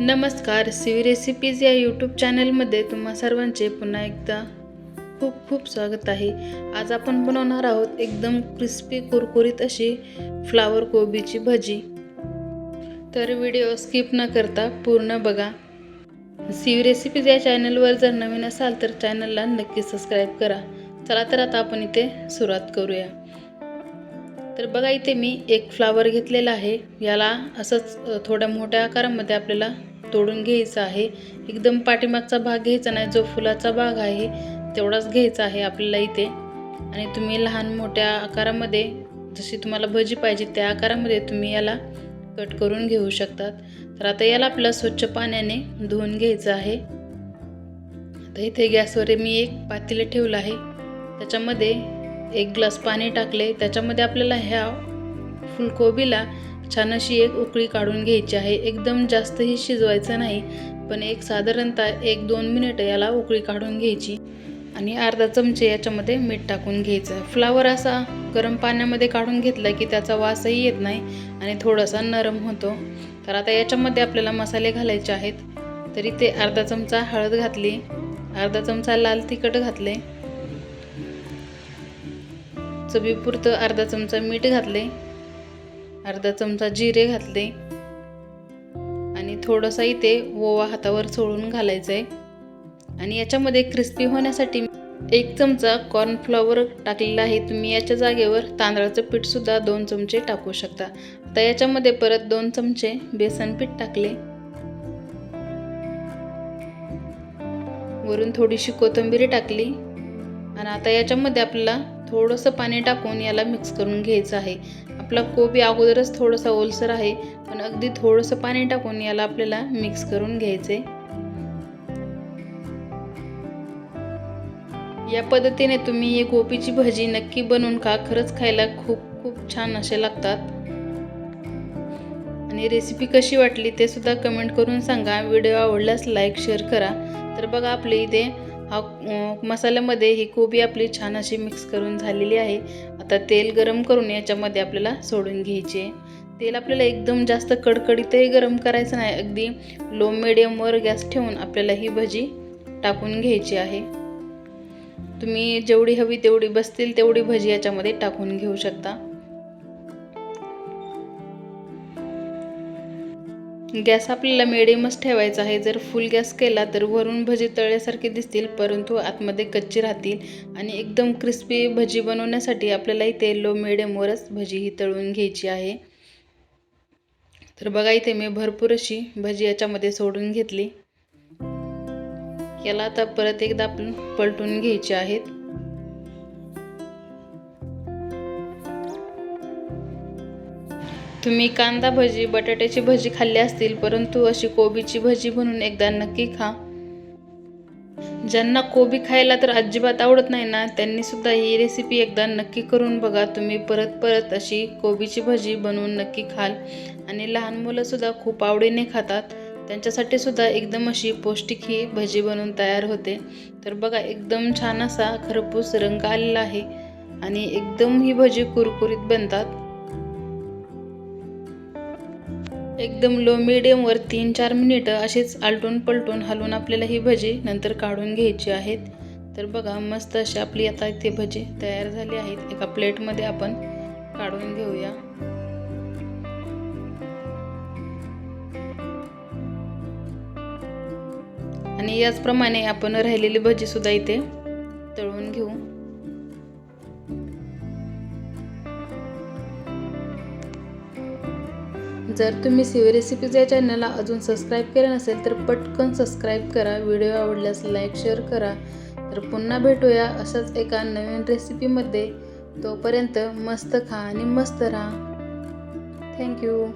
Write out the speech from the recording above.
नमस्कार सिवी रेसिपीज या यूट्यूब चॅनलमध्ये तुम्हा सर्वांचे पुन्हा एकदा खूप खूप स्वागत आहे. आज आपण बनवणार आहोत एकदम क्रिस्पी कुरकुरीत अशी फ्लावर कोबीची भजी. तर व्हिडिओ स्किप न करता पूर्ण बघा. सिवी रेसिपीज या चॅनलवर जर नवीन असाल तर चॅनलला नक्की सबस्क्राईब करा. चला तर आता आपण इथे सुरुवात करूया. तर बघा इथे मी एक फ्लावर घेतलेला आहे. याला असंच थोड्या मोठ्या आकारामध्ये आपल्याला तोडून घ्यायचं आहे. एकदम पाठीमागचा भाग घ्यायचा नाही जो फुलाचा भाग आहे तेवढाच घ्यायचा आहे आपल्याला इथे. आणि तुम्ही लहान मोठ्या आकारामध्ये जशी तुम्हाला भजी पाहिजे त्या आकारामध्ये तुम्ही याला कट करून घेऊ शकतात. तर आता याला आपल्याला स्वच्छ पाण्याने धुवून घ्यायचं आहे. आता इथे गॅसवर मी एक पातेलं ठेवलं आहे. त्याच्यामध्ये एक ग्लास पाणी टाकले. त्याच्यामध्ये आपल्याला ह्या फुलकोबीला छान अशी एक उकळी काढून घ्यायची आहे. एकदम जास्तही शिजवायचं नाही पण एक साधारणतः एक दोन मिनिटं याला उकळी काढून घ्यायची आणि अर्धा चमचे याच्यामध्ये मीठ टाकून घ्यायचं. फ्लावर असा गरम पाण्यामध्ये काढून घेतला की त्याचा वासही येत नाही आणि थोडासा नरम होतो. तर आता याच्यामध्ये आपल्याला मसाले घालायचे आहेत. तरी ते अर्धा चमचा हळद घातली अर्धा चमचा लाल तिखट घातले. चवीपुरतं अर्धा चमचा मीठ घातले अर्धा चमचा जिरे घातले. आणि थोडंसं इथे ओवा हातावर सोडून घालायचं आहे आणि याच्यामध्ये क्रिस्पी होण्यासाठी एक चमचा कॉर्नफ्लॉवर टाकलेला आहे. तुम्ही याच्या जागेवर तांदळाचं पीठसुद्धा दोन चमचे टाकू शकता. आता याच्यामध्ये परत दोन चमचे बेसन पीठ टाकले. वरून थोडीशी कोथिंबीर टाकली. आणि आता याच्यामध्ये आपल्याला थोडंसं पाणी टाकून याला मिक्स करून घ्यायचं आहे. आपला कोबी अगोदरच थोडासा ओलसर आहे पण अगदी थोडंसं पाणी टाकून याला आपल्याला मिक्स करून घ्यायचे या पद्धतीने तुम्ही ही कोबीची भजी नक्की बनवून खा खरंच खायला खूप खूप छान असे लागतात. आणि रेसिपी कशी वाटली ते सुद्धा कमेंट करून सांगा. व्हिडिओ आवडल्यास लाईक शेअर करा. तर बघा आपले इथे हा मसाल्यामध्ये ही कोबी आपली छान अशी मिक्स करून झालेली आहे. आता तेल गरम करून याच्यामध्ये आपल्याला सोडून घ्यायचे. आहे. तेल आपल्याला एकदम जास्त कडकडीतही गरम करायचं नाही. अगदी लो मिडियमवर गॅस ठेवून आपल्याला ही भजी टाकून घ्यायची आहे. तुम्ही जेवढी हवी तेवढी बसतील तेवढी भजी याच्यामध्ये टाकून घेऊ शकता. गॅस आपल्याला मिडियमच ठेवायचा आहे. जर फुल गॅस केला तर वरून भजी तळल्यासारखे दिसतील परंतु आतमध्ये कच्ची राहतील आणि एकदम क्रिस्पी भजी बनवण्यासाठी आपल्याला इथे लो मिडियमवरच भजी ही तळून घ्यायची आहे. तर बघा इथे मी भरपूर अशी भजी याच्यामध्ये सोडून घेतली. याला आता परत एकदा आपण पलटून घ्यायची आहेत. तुम्ही कांदा भजी बटाट्याची भजी खाल्ली असतील परंतु अशी कोबीची भजी बनवून एकदा नक्की खा. ज्यांना कोबी खायला तर अजिबात आवडत नाही ना त्यांनी सुद्धा ही रेसिपी एकदा नक्की करून बघा. तुम्ही परत परत अशी कोबीची भजी बनवून नक्की खाल. आणि लहान मुलंसुद्धा खूप आवडीने खातात. त्यांच्यासाठी सुद्धा एकदम अशी पौष्टिक ही भजी बनवून तयार होते. तर बघा एकदम छान असा खरपूस रंग आलेला आहे. आणि एकदम ही भजी कुरकुरीत बनतात. एकदम लो मिडियमवर तीन चार मिनिटं अशीच आलटून पलटून हलवून आपल्याला ही भजी नंतर काढून घ्यायची आहेत. तर बघा मस्त अशी आपली आता इथे भजी तयार झाली आहेत. एका प्लेटमध्ये आपण काढून घेऊया. आणि याचप्रमाणे आपण राहिलेली भजी सुद्धा इथे तळून घेऊ. जर तुम्ही सिवी रेसिपीज या चॅनलला अजून सबस्क्राईब केलं नसेल तर पटकन सबस्क्राईब करा. व्हिडिओ आवडल्यास लाईक शेअर करा. तर पुन्हा भेटूया असंच एका नवीन रेसिपीमध्ये तोपर्यंत मस्त खा आणि मस्त राहा. थँक्यू